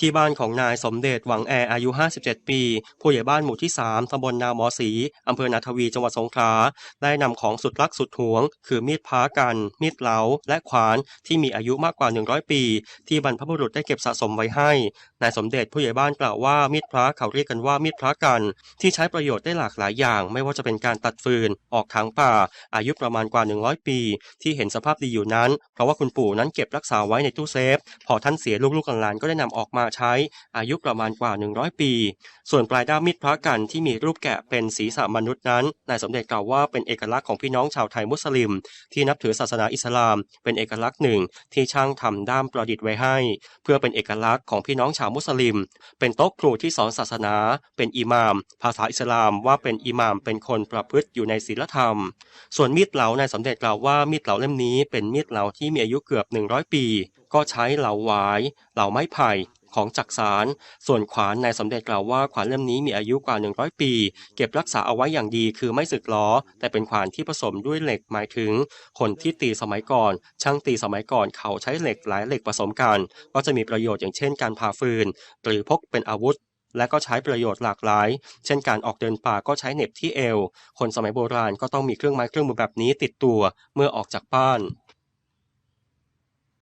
ที่บ้านของนายสมเด็จหวังแออายุ 57 ปี ผู้ใหญ่บ้านหมู่ที่ 3 ตำบลนาหมอศรีอำเภอนาทวีจังหวัดสงขลา ได้นำของสุดรักสุดหวง คือมีดพระกัน มีดเหลา และขวานที่มีอายุมากกว่า 100 ปี ที่บรรพบุรุษได้เก็บสะสมไว้ให้ นายสมเด็จผู้ใหญ่บ้านกล่าวว่ามีดพระเขาเรียกกันว่ามีดพระกัน ที่ใช้ประโยชน์ได้หลากหลายอย่าง ไม่ว่าจะเป็นการตัดฟืน ออกทางป่า อายุประมาณกว่า 100 ปี ที่เห็นสภาพดีอยู่นั้น เพราะว่าคุณปู่นั้นเก็บรักษาไว้ในตู้เซฟ พอท่านเสียลูกๆหลานก็ได้นำออกมาใช้อายุประมาณกว่า 100 ปี ส่วนปลายด้ามมีดพระกันที่มีรูปแกะเป็นศีรษะมนุษย์นั้นนายสมเด็จกล่าวว่าเป็นเอกลักษณ์ของพี่น้องชาวไทยมุสลิม ที่นับถือศาสนาอิสลาม เป็นเอกลักษณ์หนึ่งที่ช่างทำด้ามประดิษฐ์ไว้ให้ เพื่อเป็นเอกลักษณ์ของพี่น้องชาวมุสลิม เป็นโต๊ะครูที่สอนศาสนา เป็นอิหมาม ภาษาอิสลามว่าเป็นอิหมามเป็นคนประพฤติอยู่ในศีลธรรม ส่วนมีดเหลานายสมเด็จกล่าวว่ามีดเหลาเล่มนี้เป็นมีดเหลาที่มีอายุเกือบ 100 ปี ก็ใช้เหลาหวาย เหลาไม้ไผ่ ของจักสาร ส่วนขวานนายสมเด็จกล่าวว่าขวานเล่มนี้มีอายุกว่า 100 ปี เก็บรักษาเอาไว้อย่างดีคือไม่สึกล้อ แต่เป็นขวานที่ผสมด้วยเหล็กหมายถึง คนที่ตีสมัยก่อน ช่างตีสมัยก่อนเขาใช้เหล็กหลายเหล็กผสมกัน ก็จะมีประโยชน์อย่างเช่นการผ่าฟืน หรือพกเป็นอาวุธและก็ใช้ประโยชน์หลากหลาย เช่นการออกเดินป่าก็ใช้เน็บที่เอว คนสมัยโบราณก็ต้องมีเครื่องไม้เครื่องมือแบบนี้ติดตัวเมื่อออกจากบ้าน